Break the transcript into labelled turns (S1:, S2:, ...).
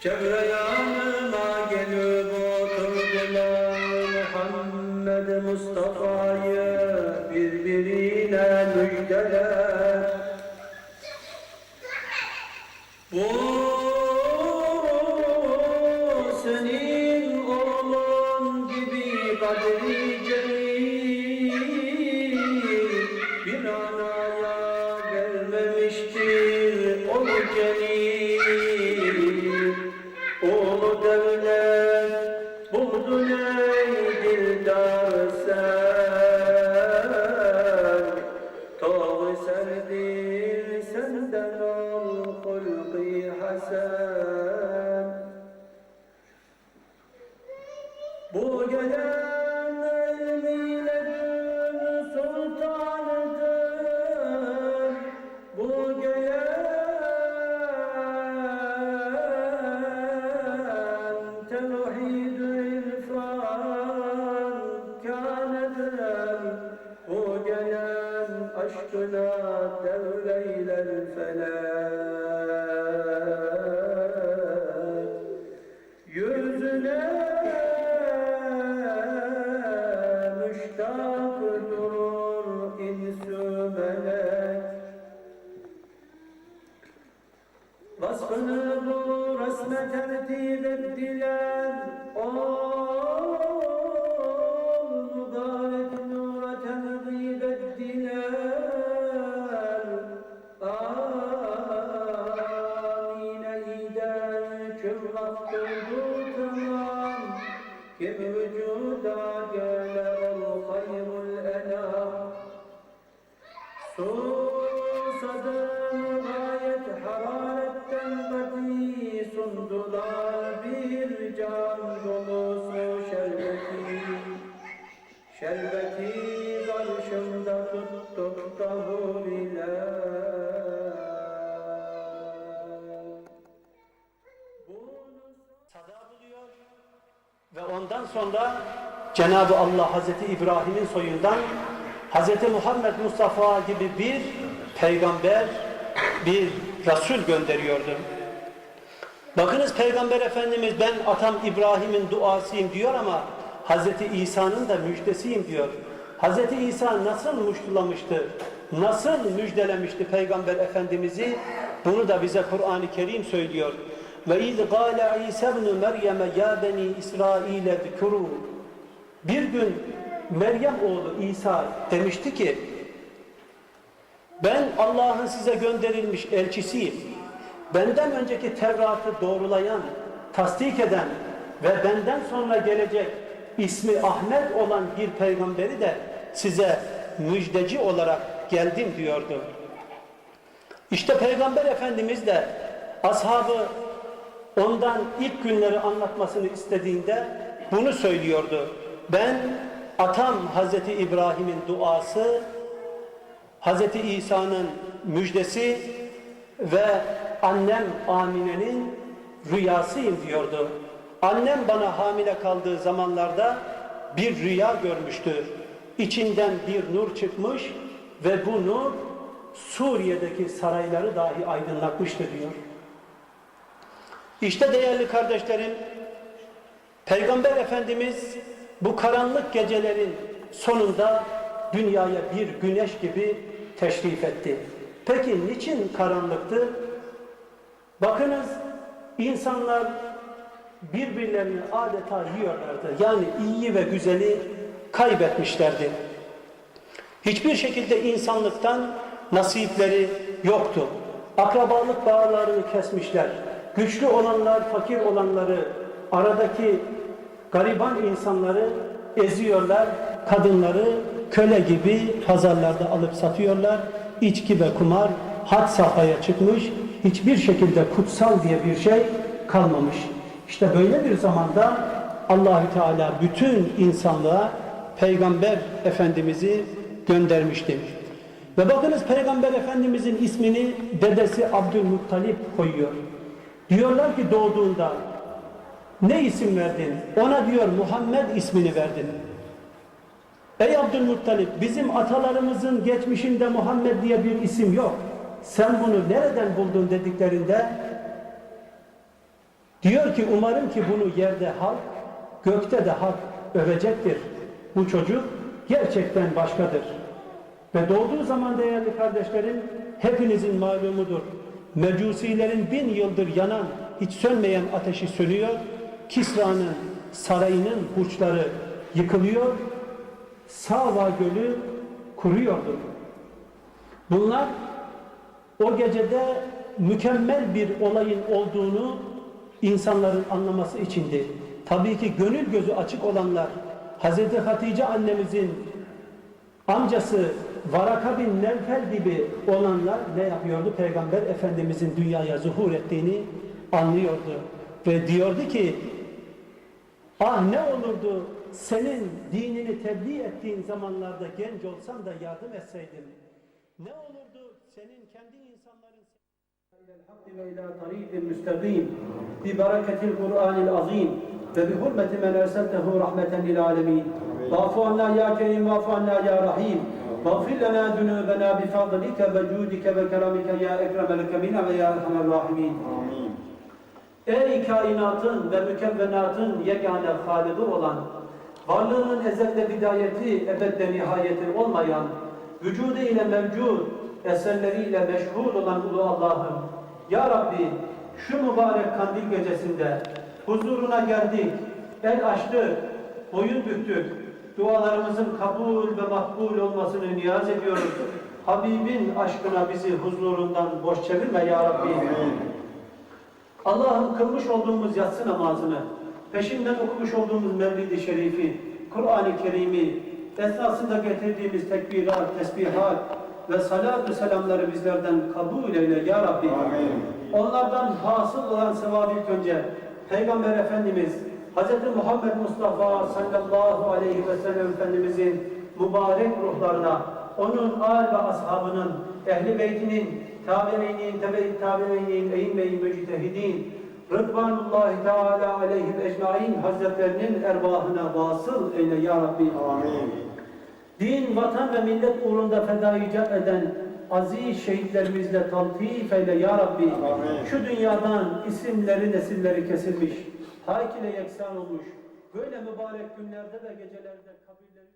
S1: Çevre Susadım gayet hararetten bati sundular. Bir can dolusu şerbeti. Şerbeti karşımda tuttuk tahur ile.
S2: Ve ondan sonra Cenab-ı Allah Hazreti İbrahim'in soyundan Hazreti Muhammed Mustafa gibi bir peygamber, bir Resul gönderiyordu. Bakınız Peygamber Efendimiz ben atam İbrahim'in duasıyım diyor ama Hazreti İsa'nın da müjdesiyim diyor. Hazreti İsa nasıl muştulamıştı, nasıl müjdelemişti Peygamber Efendimiz'i bunu da bize Kur'an-ı Kerim söylüyor. Ve iz gâle İsa ibn Meryem ya beni İsrail'e zikru. Bir gün Meryem oğlu İsa demişti ki ben Allah'ın size gönderilmiş elçisiyim. Benden önceki Tevrat'ı doğrulayan, tasdik eden ve benden sonra gelecek ismi Ahmet olan bir peygamberi de size müjdeci olarak geldim diyordu. İşte Peygamber Efendimiz de ashabı ondan ilk günleri anlatmasını istediğinde bunu söylüyordu. Ben atam Hazreti İbrahim'in duası, Hazreti İsa'nın müjdesi ve annem Amine'nin rüyasıyım diyordu. Annem bana hamile kaldığı zamanlarda bir rüya görmüştü. İçinden bir nur çıkmış ve bu nur Suriye'deki sarayları dahi aydınlatmıştı diyor. İşte değerli kardeşlerim, Peygamber Efendimiz bu karanlık gecelerin sonunda dünyaya bir güneş gibi teşrif etti. Peki niçin karanlıktı? Bakınız insanlar birbirlerini adeta yiyorlardı. Yani iyi ve güzeli kaybetmişlerdi. Hiçbir şekilde insanlıktan nasipleri yoktu. Akrabalık bağlarını kesmişler. Güçlü olanlar, fakir olanları, aradaki gariban insanları eziyorlar. Kadınları köle gibi pazarlarda alıp satıyorlar. içki ve kumar had safhaya çıkmış, hiçbir şekilde kutsal diye bir şey kalmamış. İşte böyle bir zamanda Allahü Teala bütün insanlığa Peygamber Efendimiz'i göndermişti. Ve bakınız Peygamber Efendimiz'in ismini dedesi Abdülmuttalip koyuyor. Diyorlar ki doğduğunda ne isim verdin? Ona diyor Muhammed ismini verdin. Ey Abdülmuttalip bizim atalarımızın geçmişinde Muhammed diye bir isim yok. Sen bunu nereden buldun dediklerinde diyor ki umarım ki bunu yerde halk, gökte de halk övecektir. Bu çocuk gerçekten başkadır. Ve doğduğu zaman değerli kardeşlerim hepinizin malumudur. Mecusilerin bin yıldır yanan, hiç sönmeyen ateşi sönüyor. Kisra'nın sarayının burçları yıkılıyor. Sava Gölü kuruyordu. Bunlar o gecede mükemmel bir olayın olduğunu insanların anlaması içindi. Tabii ki gönül gözü açık olanlar Hazreti Hatice annemizin amcası Varaka bin Nevfel gibi olanlar ne yapıyordu? Peygamber Efendimizin dünyaya zuhur ettiğini anlıyordu. Ve diyordu ki ah ne olurdu senin dinini tebliğ ettiğin zamanlarda genç olsam da yardım etseydim. Ne olurdu senin kendi insanların
S1: إلى الحق وإلى طريق مستقيم ببركة القرآن العظيم وبحرمة من أرسلته رحمة للعالمين واعف عنا يا كريم واعف عنا يا رحيم واغفر لنا ذنوبنا بفضلك وجودك وكرمك يا أكرم الأكرمين ويا أرحم الراحمين Ey kainatın ve mükevvenatın yegane halidi olan, varlığının ezelde bidayeti, ebedde nihayeti olmayan, vücudu ile mevcud, eserleriyle meşhur olan Ulu Allah'ım, Ya Rabbi şu mübarek kandil gecesinde huzuruna geldik, el açtık, boyun büktük, dualarımızın kabul ve makbul olmasını niyaz ediyoruz. Habibin aşkına bizi huzurundan boş çevirme Ya Rabbi. Allah'ın kılmış olduğumuz yatsı namazını, peşinden okumuş olduğumuz Mevlid-i Şerifi, Kur'an-ı Kerim'i, esnasında getirdiğimiz tekbirat, tesbihat ve salatü selamları bizlerden kabul eyle Ya Rabbi. Onlardan hasıl olan sevabı ilk önce Peygamber Efendimiz Hz. Muhammed Mustafa sallallahu aleyhi ve sellem Efendimizin mübarek ruhlarına, onun âl ve ashabının, ehli beytinin, tabi'inin, tabi'inin, eyyime-i müctehidin, Rıdvanullahi Teala aleyhim ecmain hazretlerinin ervahına vasıl eyle ya Rabbi. Din, vatan ve millet uğrunda fedaicat eden aziz şehitlerimizle taltif eyle ya Rabbi. Şu dünyadan isimleri nesilleri kesilmiş, hak ile yeksan olmuş. Böyle mübarek günlerde ve gecelerde kabirleri